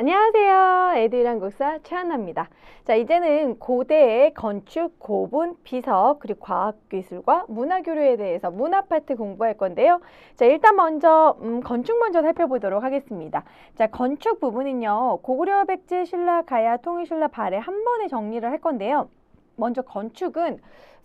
안녕하세요. 에듀이랑 국사 최한나입니다. 자, 이제는 고대의 건축, 고분, 비석, 그리고 과학기술과 문화교류에 대해서 문화 파트 공부할 건데요. 자, 일단 먼저 음, 건축 먼저 살펴보도록 하겠습니다. 자, 건축 부분은요. 고구려, 백제, 신라, 가야, 통일, 신라, 발해 한 번에 정리를 할 건데요. 먼저 건축은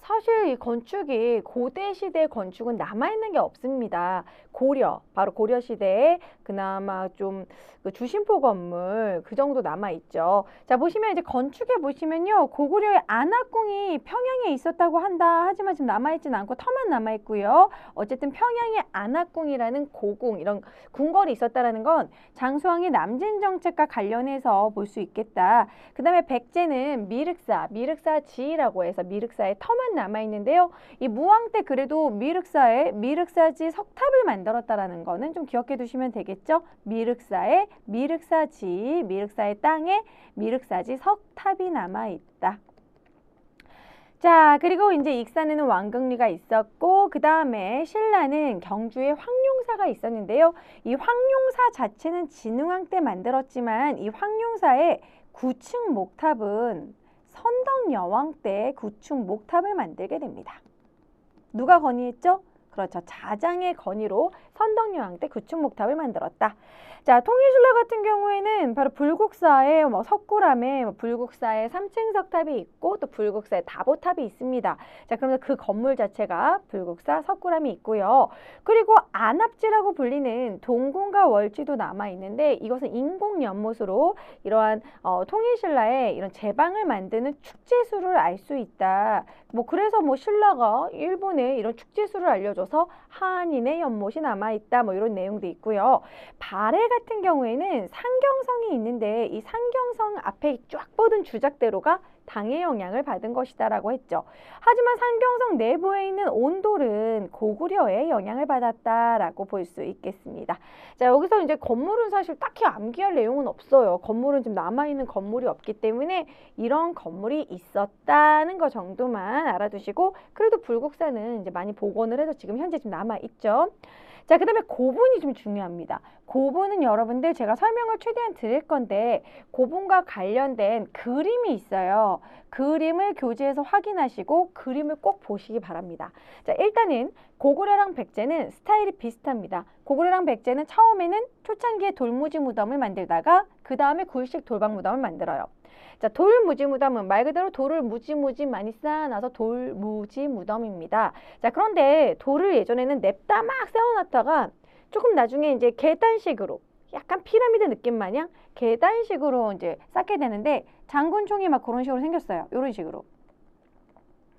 사실 이 건축이 고대 시대 건축은 남아있는 게 없습니다. 고려, 바로 고려 시대에 그나마 좀 그 주심포 건물 그 정도 남아있죠. 자, 보시면 이제 건축에 보시면요. 고구려의 안압궁이 평양에 있었다고 한다. 하지만 지금 남아있지는 않고 터만 남아있고요. 어쨌든 평양의 안압궁이라는 고궁, 이런 궁궐이 있었다라는 건 장수왕의 남진 정책과 관련해서 볼 수 있겠다. 그 다음에 백제는 미륵사, 미륵사 지이라고 해서 미륵사의 터만 남아 있는데요. 이 무왕 때 그래도 미륵사에 미륵사지 석탑을 만들었다라는 거는 좀 기억해 두시면 되겠죠. 미륵사에 미륵사지, 미륵사의 땅에 미륵사지 석탑이 남아 있다. 자, 그리고 이제 익산에는 왕극리가 있었고, 그 다음에 신라는 경주에 황룡사가 있었는데요. 이 황룡사 자체는 진흥왕 때 만들었지만, 이 황룡사의 9층 목탑은 선덕 여왕 때 구축 목탑을 만들게 됩니다. 누가 건의했죠? 그렇죠. 자장의 건의로 선덕여왕 때 구축 목탑을 만들었다. 자, 통일신라 같은 경우에는 바로 불국사에 뭐 석굴암에 뭐 불국사에 3층 석탑이 있고 또 불국사에 다보탑이 있습니다. 자, 그러면 그 건물 자체가 불국사 석굴암이 있고요. 그리고 안압지라고 불리는 동궁과 월지도 남아 있는데 이것은 인공 연못으로 이러한 어, 통일신라의 이런 제방을 만드는 축제수를 알 수 있다. 뭐 그래서 뭐 신라가 일본에 이런 축제수를 알려줘서 한인의 연못이 남아 있다. 뭐 이런 내용도 있고요. 발해 같은 경우에는 상경성이 있는데 이 상경성 앞에 쫙 뻗은 주작대로가 당의 영향을 받은 것이다라고 했죠. 하지만 상경성 내부에 있는 온돌은 고구려의 영향을 받았다라고 볼 수 있겠습니다. 자 여기서 이제 건물은 사실 딱히 암기할 내용은 없어요. 건물은 좀 남아있는 건물이 없기 때문에 이런 건물이 있었다는 것 정도만 알아두시고 그래도 불국사는 이제 많이 복원을 해서 지금 현재 좀 남아있죠. 자, 그 다음에 고분이 좀 중요합니다. 고분은 여러분들 제가 설명을 최대한 드릴 건데 고분과 관련된 그림이 있어요. 그림을 교재에서 확인하시고 그림을 꼭 보시기 바랍니다. 자, 일단은 고구려랑 백제는 스타일이 비슷합니다. 고구려랑 백제는 처음에는 초창기에 돌무지 무덤을 만들다가 그 다음에 굴식 돌방 무덤을 만들어요. 자, 돌무지 무덤은 말 그대로 돌을 무지무지 많이 쌓아놔서 돌무지 무덤입니다. 자, 그런데 돌을 예전에는 냅다 막 세워놨다가 조금 나중에 이제 계단식으로 약간 피라미드 느낌 마냥 계단식으로 이제 쌓게 되는데 장군총이 막 그런 식으로 생겼어요. 이런 식으로.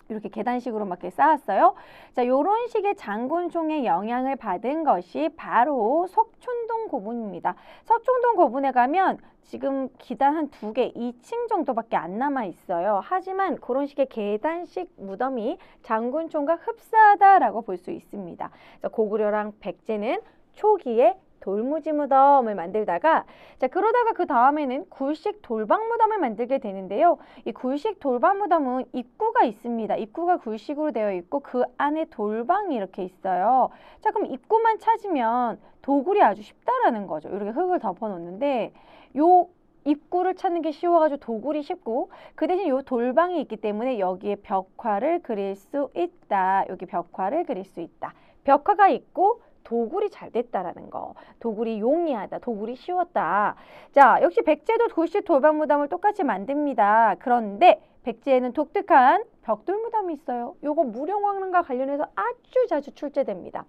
이렇게 계단식으로 막 이렇게 쌓았어요. 자, 요런 식의 장군총의 영향을 받은 것이 바로 석촌동 고분입니다. 석촌동 고분에 가면 지금 기단 한 두 개, 2층 정도밖에 안 남아 있어요. 하지만 그런 식의 계단식 무덤이 장군총과 흡사하다라고 볼 수 있습니다. 고구려랑 백제는 초기에 돌무지 무덤을 만들다가 자 그러다가 그 다음에는 굴식 돌방 무덤을 만들게 되는데요. 이 굴식 돌방 무덤은 입구가 있습니다. 입구가 굴식으로 되어 있고 그 안에 돌방이 이렇게 있어요. 자 그럼 입구만 찾으면 도굴이 아주 쉽다라는 거죠. 이렇게 흙을 덮어 놓는데 요 입구를 찾는 게 쉬워가지고 도굴이 쉽고 그 대신 요 돌방이 있기 때문에 여기에 벽화를 그릴 수 있다. 여기 벽화를 그릴 수 있다. 벽화가 있고 도굴이 잘 됐다라는 거. 도굴이 용이하다. 도굴이 쉬웠다. 자, 역시 백제도 굴식 돌방무덤을 똑같이 만듭니다. 그런데 백제에는 독특한 벽돌 무덤이 있어요. 요거 무령왕릉과 관련해서 아주 자주 출제됩니다.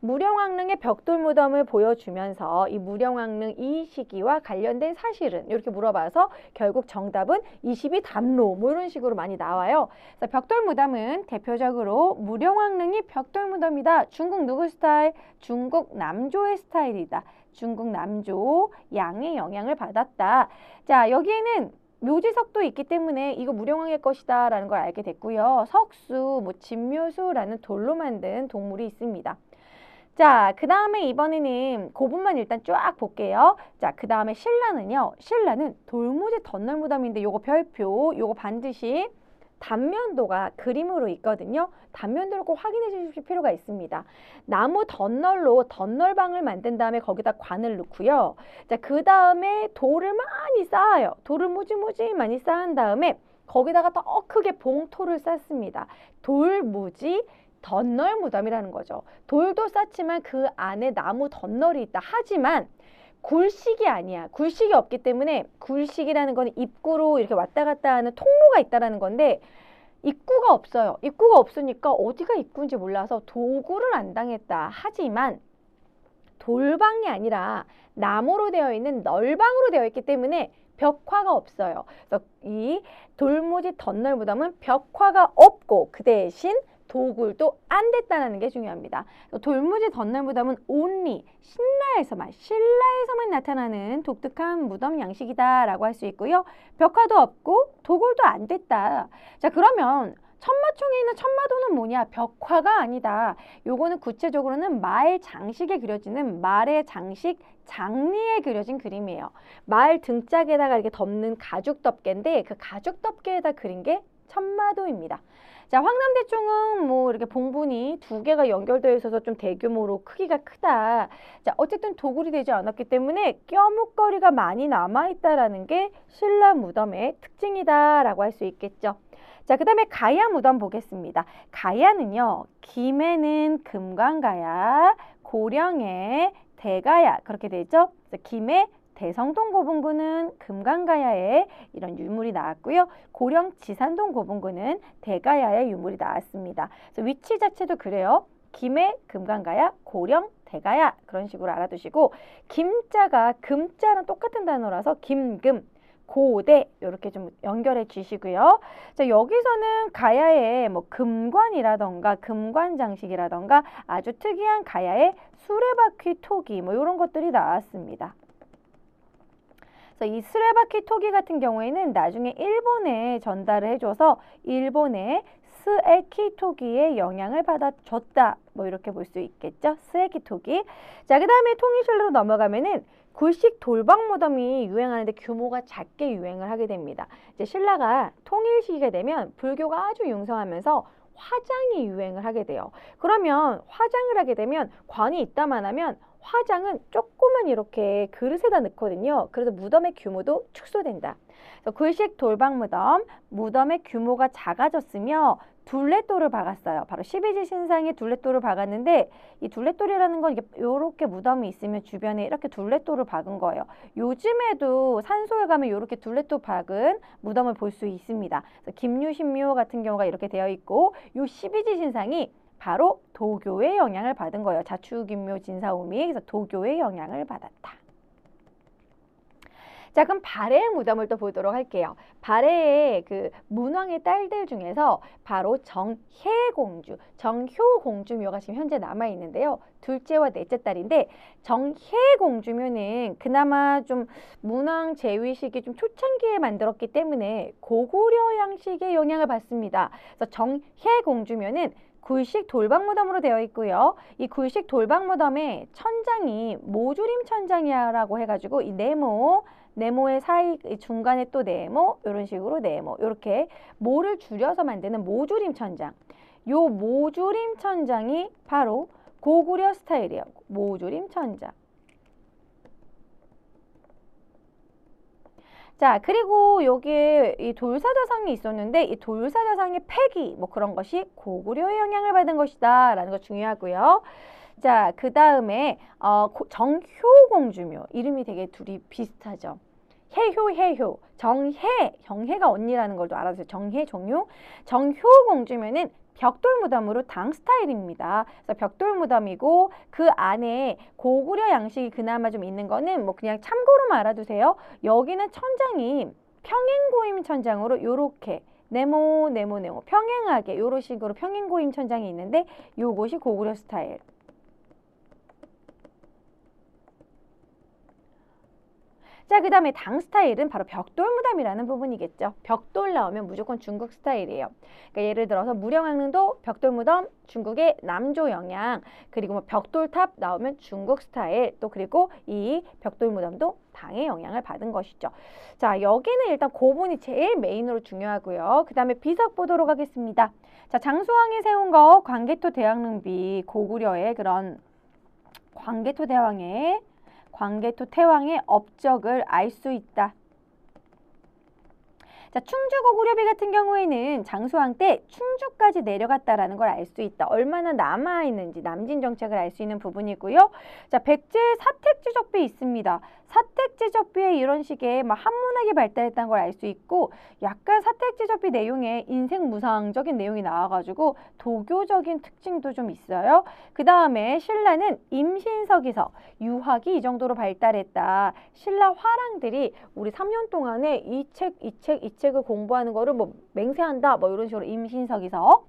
무령왕릉의 벽돌 무덤을 보여주면서 이 무령왕릉 이 시기와 관련된 사실은 이렇게 물어봐서 결국 정답은 22 담로 뭐 이런 식으로 많이 나와요. 벽돌 무덤은 대표적으로 무령왕릉이 벽돌 무덤이다. 중국 누구 스타일? 중국 남조의 스타일이다. 중국 남조 양의 영향을 받았다. 자 여기에는 묘지석도 있기 때문에 이거 무령왕의 것이다 라는 걸 알게 됐고요. 석수, 뭐 진묘수라는 돌로 만든 동물이 있습니다. 자, 그 다음에 이번에는 고분만 일단 쫙 볼게요. 자, 그 다음에 신라는요. 신라는 돌무지 덧널 무덤인데 요거 별표, 요거 반드시 단면도가 그림으로 있거든요. 단면도를 꼭 확인해 주실 필요가 있습니다. 나무 덧널로 덧널방을 만든 다음에 거기다 관을 넣고요. 자, 그 다음에 돌을 많이 쌓아요. 돌을 무지무지 많이 쌓은 다음에 거기다가 더 크게 봉토를 쌓습니다. 돌무지 덧널 무덤이라는 거죠. 돌도 쌓지만 그 안에 나무 덧널이 있다. 하지만 굴식이 아니야. 굴식이 없기 때문에 굴식이라는 건 입구로 이렇게 왔다 갔다 하는 통로가 있다라는 건데 입구가 없어요. 입구가 없으니까 어디가 입구인지 몰라서 도구를 안 당했다. 하지만 돌방이 아니라 나무로 되어 있는 널방으로 되어 있기 때문에 벽화가 없어요. 그래서 이 돌무지 덧널 무덤은 벽화가 없고 그 대신 도굴도 안 됐다는 게 중요합니다. 돌무지 덧날 무덤은 only 신라에서만 신라에서만 나타나는 독특한 무덤 양식이다라고 할 수 있고요. 벽화도 없고 도굴도 안 됐다. 자 그러면 천마총에 있는 천마도는 뭐냐? 벽화가 아니다. 요거는 구체적으로는 말 장식에 그려지는 말의 장식 장리에 그려진 그림이에요. 말 등짝에다가 이렇게 덮는 가죽 덮개인데 그 가죽 덮개에다 그린 게 천마도입니다. 자, 황남대총은 뭐 이렇게 봉분이 두 개가 연결되어 있어서 좀 대규모로 크기가 크다. 자, 어쨌든 도굴이 되지 않았기 때문에 껴묵거리가 많이 남아있다라는 게 신라 무덤의 특징이다라고 할 수 있겠죠. 자, 그 다음에 가야 무덤 보겠습니다. 가야는요, 김에는 금관가야, 고령에 대가야 그렇게 되죠. 김에 대성동 고분군은 금강가야에 이런 유물이 나왔고요. 고령 지산동 고분군은 대가야의 유물이 나왔습니다. 그래서 위치 자체도 그래요. 김해 금강가야 고령 대가야 그런 식으로 알아두시고 김자가 금자랑 똑같은 단어라서 김금 고대 이렇게 좀 연결해 주시고요. 자 여기서는 가야의 뭐 금관이라던가 금관 장식이라던가 아주 특이한 가야의 수레바퀴 토기 뭐 이런 것들이 나왔습니다. 이 스레바키 토기 같은 경우에는 나중에 일본에 전달을 해줘서 일본의 스에키 토기의 영향을 받아줬다. 뭐 이렇게 볼 수 있겠죠. 스에키 토기. 자, 그 다음에 통일실로 넘어가면은 굴식 돌방 무덤이 유행하는데 규모가 작게 유행을 하게 됩니다. 이제 신라가 통일 시기가 되면 불교가 아주 융성하면서 화장이 유행을 하게 돼요. 그러면 화장을 하게 되면 관이 있다만 하면 화장은 조그만 이렇게 그릇에다 넣거든요. 그래서 무덤의 규모도 축소된다. 글식 돌방 무덤, 무덤의 규모가 작아졌으며 둘레돌을 박았어요. 바로 12지 신상에 둘레돌을 박았는데 이 둘레돌이라는 건 이렇게 무덤이 있으면 주변에 이렇게 둘레돌을 박은 거예요. 요즘에도 산소에 가면 이렇게 둘레돌 박은 무덤을 볼 수 있습니다. 김유신묘 같은 경우가 이렇게 되어 있고 요 12지 신상이 바로 도교의 영향을 받은 거예요. 자추 김묘 진사오미 그래서 도교의 영향을 받았다. 자 그럼 발해의 무덤을 또 보도록 할게요. 발해의 그 문왕의 딸들 중에서 바로 정혜 공주, 정효 공주묘가 지금 현재 남아 있는데요. 둘째와 넷째 딸인데 정혜 공주묘는 그나마 좀 문왕 제위식이 좀 초창기에 만들었기 때문에 고구려 양식의 영향을 받습니다. 그래서 정혜 공주묘는 굴식 돌방 무덤으로 되어 있고요. 이 굴식 돌방 무덤의 천장이 모조림 천장이라고 해가지고 이 네모, 네모의 사이 중간에 또 네모 이런 식으로 네모 이렇게 모를 줄여서 만드는 모조림 천장. 요 모조림 천장이 바로 고구려 스타일이에요. 모조림 천장. 자, 그리고 여기에 이 돌사자상이 있었는데 이 돌사자상의 폐기 뭐 그런 것이 고구려의 영향을 받은 것이다 라는 거 중요하고요. 자, 그 다음에 어, 정효공주묘 이름이 되게 둘이 비슷하죠. 해효 해효 정혜 정혜가 언니라는 걸도 알아주세요. 정혜 정효 정효 공주면은 벽돌 무덤으로 당 스타일입니다. 그래서 벽돌 무덤이고 그 안에 고구려 양식이 그나마 좀 있는 거는 뭐 그냥 참고로만 알아두세요. 여기는 천장이 평행고임 천장으로 요렇게 네모 네모 네모 평행하게 요런 식으로 평행고임 천장이 있는데 요것이 고구려 스타일. 자, 그 다음에 당 스타일은 바로 벽돌 무덤이라는 부분이겠죠. 벽돌 나오면 무조건 중국 스타일이에요. 그러니까 예를 들어서 무령왕릉도 벽돌 무덤, 중국의 남조 영양, 그리고 뭐 벽돌탑 나오면 중국 스타일, 또 그리고 이 벽돌 무덤도 당의 영향을 받은 것이죠. 자, 여기는 일단 고분이 제일 메인으로 중요하고요. 그 다음에 비석 보도록 하겠습니다. 자, 장수왕이 세운 거 광개토 대왕릉비 고구려의 그런 광개토 대왕의 광개토 태왕의 업적을 알 수 있다. 자, 충주 고구려비 같은 경우에는 장수왕 때 충주까지 내려갔다라는 걸 알 수 있다. 얼마나 남아 있는지 남진 정책을 알 수 있는 부분이고요. 자, 백제 사택지 적비 있습니다. 사택지 적비에 이런 식의 막 한문학이 발달했다는 걸 알 수 있고 약간 사택지 적비 내용에 인생 무상적인 내용이 나와가지고 도교적인 특징도 좀 있어요. 그 다음에 신라는 임신석에서 유학이 이 정도로 발달했다. 신라 화랑들이 우리 3년 동안에 이 책, 이 책, 이 책을 공부하는 거를 뭐 맹세한다. 뭐 이런 식으로 임신석에서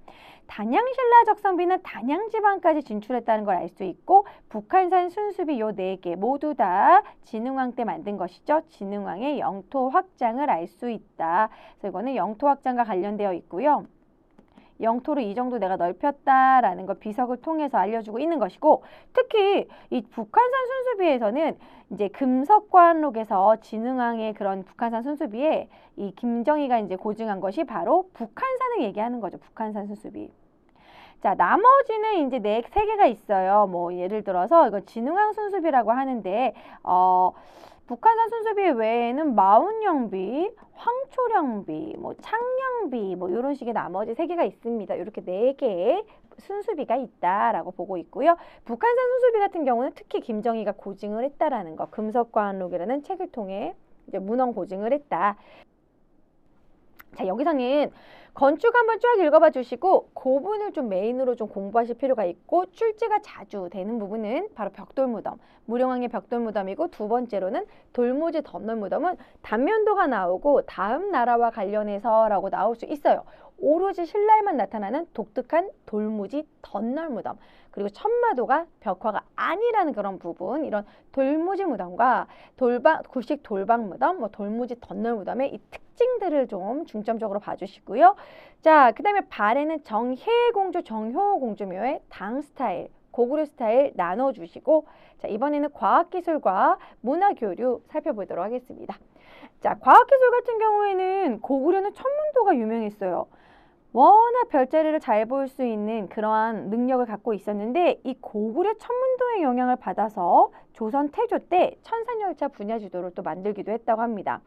단양신라 적성비는 단양지방까지 진출했다는 걸 알 수 있고 북한산 순수비 요 네 개 모두 다 진흥왕 때 만든 것이죠. 진흥왕의 영토 확장을 알 수 있다. 그래서 이거는 영토 확장과 관련되어 있고요. 영토를 이 정도 내가 넓혔다라는 걸 비석을 통해서 알려주고 있는 것이고 특히 이 북한산 순수비에서는 이제 금석관록에서 진흥왕의 그런 북한산 순수비에 이 김정희가 이제 고증한 것이 바로 북한산을 얘기하는 거죠. 북한산 순수비. 자, 나머지는 이제 네, 세 개가 있어요. 뭐, 예를 들어서, 이거 진흥왕 순수비라고 하는데, 어, 북한산 순수비 외에는 마운영비, 황초령비, 뭐 창령비, 뭐 이런 식의 나머지 세 개가 있습니다. 이렇게 네 개의 순수비가 있다라고 보고 있고요. 북한산 순수비 같은 경우는 특히 김정희가 고증을 했다라는 거, 금석과한록이라는 책을 통해 이제 문헌 고증을 했다. 자, 여기서는 건축 한번 쫙 읽어봐 주시고 고분을 좀 메인으로 좀 공부하실 필요가 있고 출제가 자주 되는 부분은 바로 벽돌 무덤, 무령왕의 벽돌 무덤이고 두 번째로는 돌무지 덧널무덤은 단면도가 나오고 다음 나라와 관련해서 라고 나올 수 있어요. 오로지 신라에만 나타나는 독특한 돌무지 덧널 무덤 그리고 천마도가 벽화가 아니라는 그런 부분 이런 돌무지 무덤과 돌방 구식 돌방 무덤 뭐 돌무지 덧널 무덤의 이 특징들을 좀 중점적으로 봐주시고요. 자, 그 다음에 발에는 정혜 공주, 정효 공주묘의 당 스타일, 고구려 스타일 나눠주시고 자, 이번에는 과학기술과 문화교류 살펴보도록 하겠습니다. 자, 과학기술 같은 경우에는 고구려는 천문도가 유명했어요. 워낙 별자리를 잘 볼 수 있는 그러한 능력을 갖고 있었는데 이 고구려 천문도의 영향을 받아서 조선 태조 때 천산열차 분야 지도를 또 만들기도 했다고 합니다.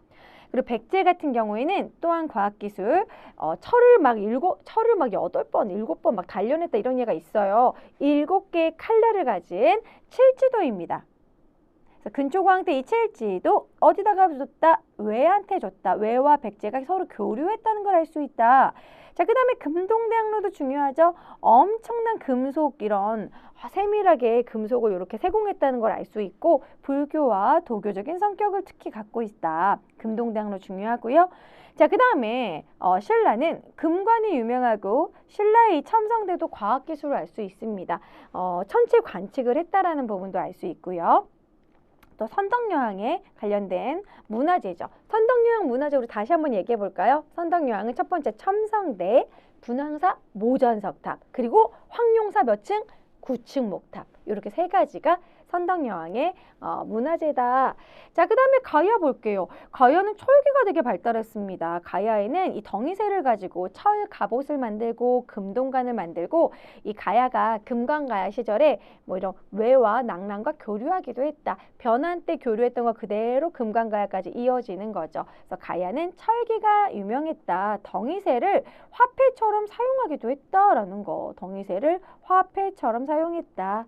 그리고 백제 같은 경우에는 또한 과학기술 어, 철을 막 일곱 철을 막 여덟 번 일곱 번 막 단련했다 이런 예가 있어요. 일곱 개의 칼날을 가진 칠지도입니다. 근초광 때이 칠지도 어디다가 줬다? 왜한테 줬다. 왜와 백제가 서로 교류했다는 걸 알 수 있다. 자, 그 다음에 금동대학로도 중요하죠. 엄청난 금속 이런 세밀하게 금속을 이렇게 세공했다는 걸 알 수 있고 불교와 도교적인 성격을 특히 갖고 있다. 금동대학로 중요하고요. 자, 그 다음에 어, 신라는 금관이 유명하고 신라의 이 첨성대도 과학기술을 알 수 있습니다. 어, 천체 관측을 했다라는 부분도 알 수 있고요. 또 선덕여왕에 관련된 문화재죠. 선덕여왕 문화재 우리 다시 한번 얘기해 볼까요? 선덕여왕은 첫 번째 첨성대, 분황사 모전석탑, 그리고 황룡사 몇 층? 9층 목탑. 이렇게 세 가지가 선덕여왕의 어, 문화재다. 자, 그 다음에 가야 볼게요. 가야는 철기가 되게 발달했습니다. 가야에는 이 덩이새를 가지고 철 갑옷을 만들고 금동관을 만들고 이 가야가 금관가야 시절에 뭐 이런 외와 낭랑과 교류하기도 했다. 변한 때 교류했던 거 그대로 금관가야까지 이어지는 거죠. 그래서 가야는 철기가 유명했다. 덩이새를 화폐처럼 사용하기도 했다라는 거. 덩이새를 화폐처럼 사용했다.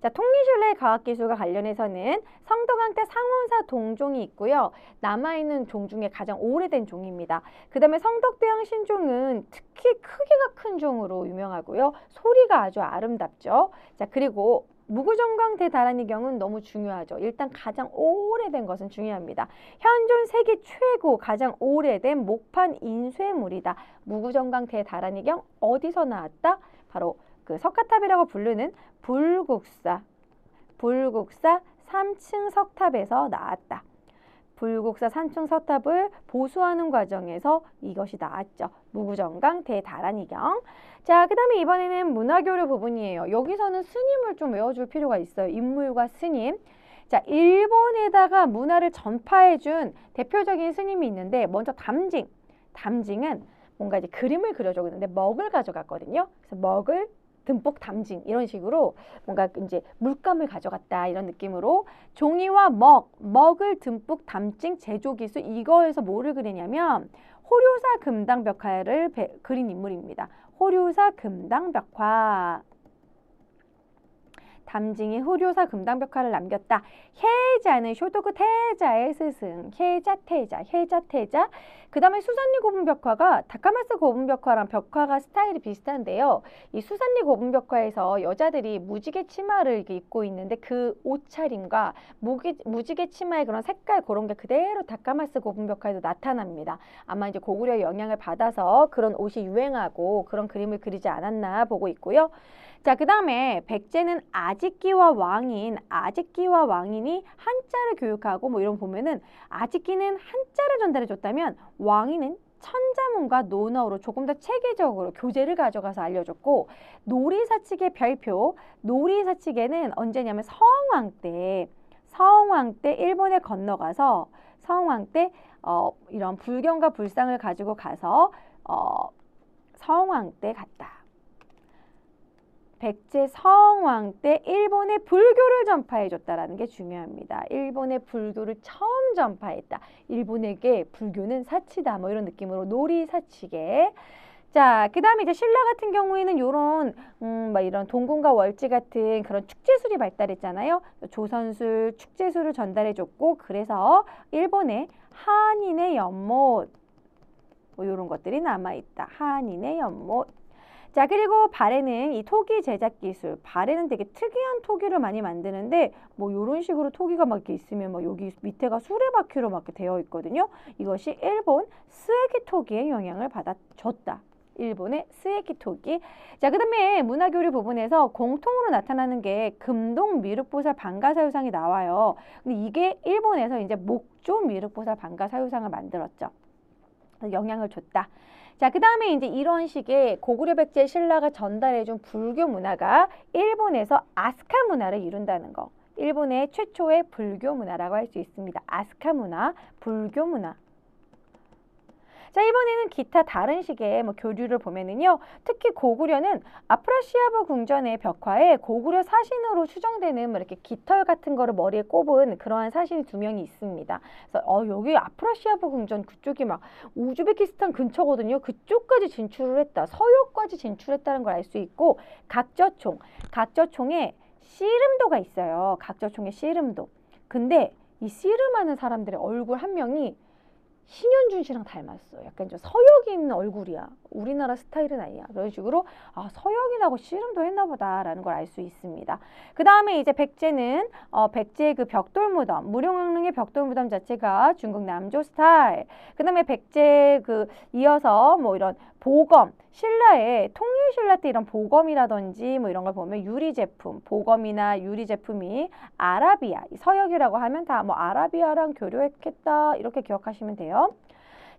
자, 통리신뢰 과학기술과 관련해서는 때 상원사 동종이 있고요. 남아있는 종 중에 가장 오래된 종입니다. 그 다음에 성덕대왕 신종은 특히 크기가 큰 종으로 유명하고요. 소리가 아주 아름답죠. 자, 그리고 무구정광 대다란이 경은 너무 중요하죠. 일단 가장 오래된 것은 중요합니다. 현존 세계 최고 가장 오래된 목판 인쇄물이다. 무구정광 대다란이 경 어디서 나왔다? 바로 그 석가탑이라고 부르는 불국사, 불국사 3층 석탑에서 나왔다. 불국사 산층 서탑을 보수하는 과정에서 이것이 나왔죠. 무구정강 대다란이경. 자, 그 다음에 이번에는 문화교류 부분이에요. 여기서는 스님을 좀 외워줄 필요가 있어요. 인물과 스님. 자, 일본에다가 문화를 전파해준 대표적인 스님이 있는데 먼저 담징. 담징은 뭔가 이제 그림을 그려줘 근데 먹을 가져갔거든요. 그래서 먹을 듬뿍 담징 이런 식으로 뭔가 이제 물감을 가져갔다 이런 느낌으로 종이와 먹, 먹을 듬뿍 담징 제조 기술 이거에서 뭐를 그리냐면 호류사 금당벽화를 배, 그린 인물입니다. 호류사 금당벽화 담징이 후료사 금당벽화를 남겼다. 해자는 쇼토크 태자의 스승, 해자 태자, 해자 태자. 그 다음에 수산리 고분벽화가 다카마스 고분벽화랑 벽화가 스타일이 비슷한데요. 이 수산리 고분벽화에서 여자들이 무지개 치마를 입고 있는데 그 옷차림과 무기, 무지개 치마의 그런 색깔 그런 게 그대로 다카마스 고분벽화에도 나타납니다. 아마 이제 고구려의 영향을 받아서 그런 옷이 유행하고 그런 그림을 그리지 않았나 보고 있고요. 자, 그 다음에 백제는 아직기와 왕인, 아직기와 왕인이 한자를 교육하고 뭐 이런 보면은 아직기는 한자를 전달해 줬다면 왕인은 천자문과 논어로 조금 더 체계적으로 교재를 가져가서 알려줬고 놀이사칙의 별표, 놀이사칙에는 언제냐면 서왕 때, 서왕 때 일본에 건너가서 서왕 때 어, 이런 불경과 불상을 가지고 가서 어, 서왕 때 갔다. 백제 성왕 때 일본의 불교를 전파해줬다라는 게 중요합니다. 일본의 불교를 처음 전파했다. 일본에게 불교는 사치다. 뭐 이런 느낌으로 놀이 사치게. 자, 그 다음에 이제 신라 같은 경우에는 요런, 음, 막 이런 동궁과 월지 같은 그런 축제술이 발달했잖아요. 조선술, 축제술을 전달해줬고, 그래서 일본의 한인의 연못, 뭐 요런 것들이 남아있다. 한인의 연못. 자 그리고 발에는 이 토기 제작 기술. 발에는 되게 특이한 토기를 많이 만드는데 뭐 이런 식으로 토기가 막 이렇게 있으면 막 여기 밑에가 수레바퀴로 막 되어 있거든요. 이것이 일본 스에기 토기의 영향을 받아줬다. 일본의 스에기 토기. 자 그 다음에 문화교류 부분에서 공통으로 나타나는 게 금동 미륵보살 방가사유상이 나와요. 근데 이게 일본에서 이제 목조 미륵보살 방가사유상을 만들었죠. 영향을 줬다. 자, 그 다음에 이제 이런 식의 고구려 백제 신라가 전달해준 불교 문화가 일본에서 아스카 문화를 이룬다는 거. 일본의 최초의 불교 문화라고 할 수 있습니다. 아스카 문화, 불교 문화. 자 이번에는 기타 다른 식의 뭐 교류를 보면은요 특히 고구려는 아프라시아부 궁전의 벽화에 고구려 사신으로 추정되는 뭐 이렇게 깃털 같은 거를 머리에 꼽은 그러한 사신이 두 명이 있습니다. 그래서 어 여기 아프라시아부 궁전 그쪽이 막 우즈베키스탄 근처거든요. 그쪽까지 진출을 했다. 서역까지 진출했다는 걸 알 수 있고 각저총, 각저총에 씨름도가 있어요. 각저총의 씨름도. 근데 이 씨름하는 사람들의 얼굴 한 명이 신현준 씨랑 닮았어. 약간 좀 서역인 얼굴이야. 우리나라 스타일은 아니야. 그런 식으로 아 서역인하고 씨름도 했나 보다라는 걸 알 수 있습니다. 그 다음에 이제 백제는 어, 백제의 그 벽돌 무덤, 무령왕릉의 벽돌 무덤 자체가 중국 남조 스타일. 그 다음에 백제 그 이어서 뭐 이런 보검, 신라의 통일 신라 때 이런 보검이라든지 뭐 이런 걸 보면 유리 제품, 보검이나 유리 제품이 아라비아, 서역이라고 하면 다 뭐 아라비아랑 교류했겠다 이렇게 기억하시면 돼요.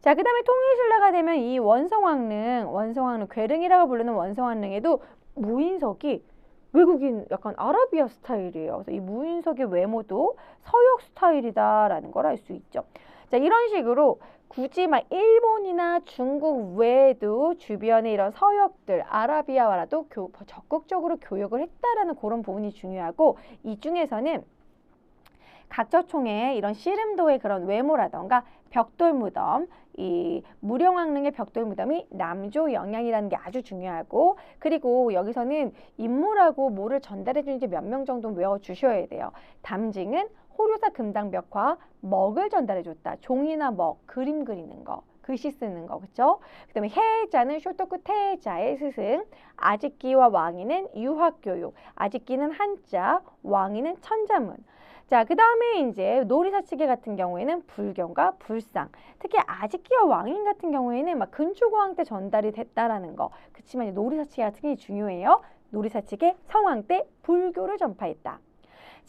자, 그 다음에 통일신라가 되면 이 원성왕릉, 원성왕릉, 괴릉이라고 부르는 원성왕릉에도 무인석이 외국인 약간 아라비아 스타일이에요. 그래서 이 무인석의 외모도 서역 스타일이다라는 걸 알 수 있죠. 자, 이런 식으로 굳이 막 일본이나 중국 외에도 주변에 이런 서역들, 아라비아와라도 교, 적극적으로 교역을 했다라는 그런 부분이 중요하고 이 중에서는 각저총의 이런 씨름도의 그런 외모라던가 벽돌 무덤, 이 무령왕릉의 벽돌 무덤이 남조 영향이라는 게 아주 중요하고 그리고 여기서는 인물하고 뭐를 전달해 주는지 몇명 정도 외워 주셔야 돼요. 담징은 호류사 금당벽화 먹을 전달해 줬다. 종이나 먹, 그림 그리는 거. 글씨 쓰는 거, 그쵸? 그 다음에 해자는 쇼토크 태자의 스승, 아직기와 왕이는 유학교육, 아직기는 한자, 왕이는 천자문. 자, 그 다음에 이제 놀이사치계 같은 경우에는 불경과 불상. 특히 아직기와 왕인 같은 경우에는 막 근초고왕 때 전달이 됐다라는 거. 그렇지만 놀이사치계 같은 게 중요해요. 놀이사치계 성왕 때 불교를 전파했다.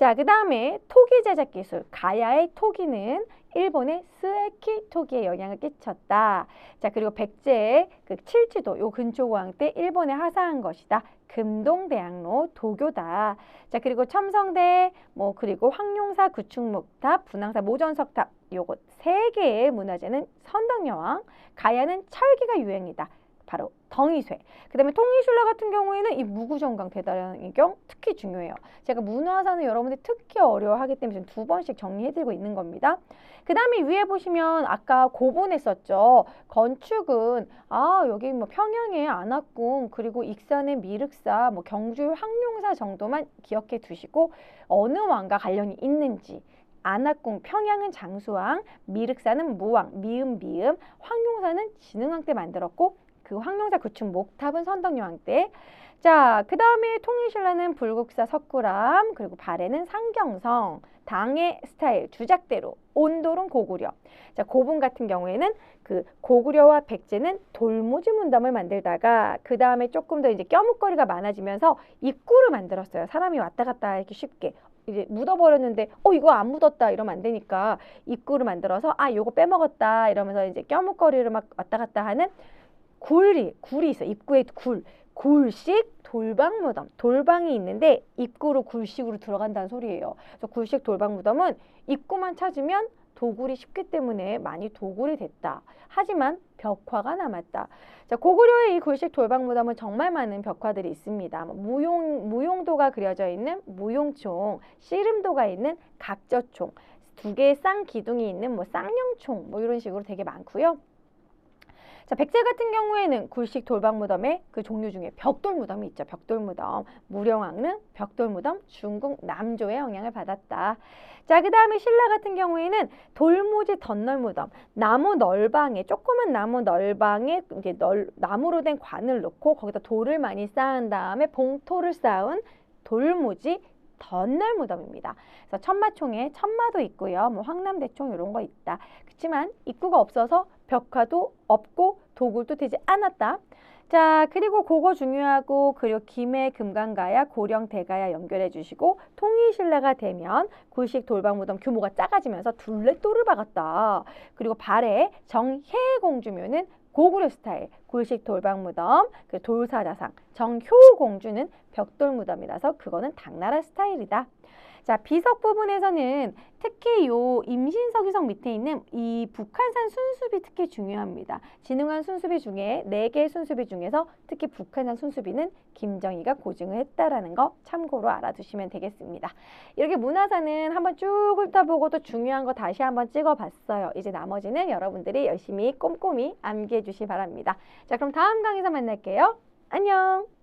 자, 그 다음에 토기 제작 기술. 가야의 토기는 일본의 스에키 토기에 영향을 끼쳤다. 자, 그리고 백제의 그 칠지도 요 근초고항 때 일본에 하사한 것이다. 금동대학로 도교다. 자, 그리고 첨성대 뭐 그리고 황룡사 구축목탑, 분황사 모전석탑 요거 세 개의 문화재는 선덕여왕, 가야는 철기가 유행이다. 바로 덩이쇠. 그 다음에 통일신라 같은 경우에는 이 무구정강 대단경경 특히 중요해요. 제가 문화사는 여러분들이 특히 어려워하기 때문에 지금 두 번씩 정리해드리고 있는 겁니다. 그 다음에 위에 보시면 아까 고분했었죠. 건축은 아 여기 뭐 평양의 안압궁 그리고 익산의 미륵사 뭐 경주의 황룡사 정도만 기억해 두시고 어느 왕과 관련이 있는지 안압궁 평양은 장수왕 미륵사는 무왕 미음 비음 황룡사는 진흥왕 때 만들었고 그 황룡사 구축 목탑은 선덕여왕 때. 자, 그 다음에 통일신라는 불국사 석굴암, 그리고 발해는 상경성, 당의 스타일, 주작대로, 온도론 고구려. 자, 고분 같은 경우에는 그 고구려와 백제는 돌무지 문담을 만들다가 그 다음에 조금 더 이제 껴묵거리가 많아지면서 입구를 만들었어요. 사람이 왔다 갔다 이렇게 쉽게. 이제 묻어버렸는데 어 이거 안 묻었다 이러면 안 되니까 입구를 만들어서 아 요거 빼먹었다 이러면서 이제 껴묵거리를 막 왔다 갔다 하는 굴이 굴이 있어 입구에 굴 굴식 돌방 무덤 돌방이 있는데 입구로 굴식으로 들어간다는 소리예요. 그래서 굴식 돌방 무덤은 입구만 찾으면 도굴이 쉽기 때문에 많이 도굴이 됐다. 하지만 벽화가 남았다. 자, 고구려의 이 굴식 돌방 무덤은 정말 많은 벽화들이 있습니다. 뭐 무용 무용도가 그려져 있는 무용총, 씨름도가 있는 각저총, 두 개의 쌍 기둥이 있는 뭐 쌍용총 뭐 이런 식으로 되게 많고요. 자, 백제 같은 경우에는 굴식 돌방 무덤의 그 종류 중에 벽돌 무덤이 있죠. 벽돌 무덤. 무령왕릉 벽돌 무덤 중국 남조의 영향을 받았다. 자, 그 다음에 신라 같은 경우에는 돌무지 덧널 무덤. 나무 널방에 조그만 나무 널방에 이제 널, 나무로 된 관을 넣고 거기다 돌을 많이 쌓은 다음에 봉토를 쌓은 돌무지 덧널 무덤입니다. 그래서 천마총에 천마도 있고요. 뭐 황남대총 이런 거 있다. 그렇지만 입구가 없어서 벽화도 없고 도굴도 되지 않았다. 자 그리고 그거 중요하고 그리고 김해 금강가야 고령 대가야 연결해 주시고 통일신라가 되면 굴식 돌방무덤 규모가 작아지면서 둘레돌을 박았다. 그리고 발에 정혜공주묘는 고구려 스타일 굴식 돌방무덤 그 돌사자상 정효 공주는 벽돌 무덤이라서 그거는 당나라 스타일이다. 자, 비석 부분에서는 특히 요 임신석유석 밑에 있는 이 북한산 순수비 특히 중요합니다. 진흥한 순수비 중에 네 개의 순수비 중에서 특히 북한산 순수비는 김정희가 고증을 했다라는 거 참고로 알아두시면 되겠습니다. 이렇게 문화사는 한번 쭉 훑어보고 또 중요한 거 다시 한번 찍어봤어요. 이제 나머지는 여러분들이 열심히 꼼꼼히 암기해 주시 기 바랍니다. 자, 그럼 다음 강의에서 만날게요. 안녕!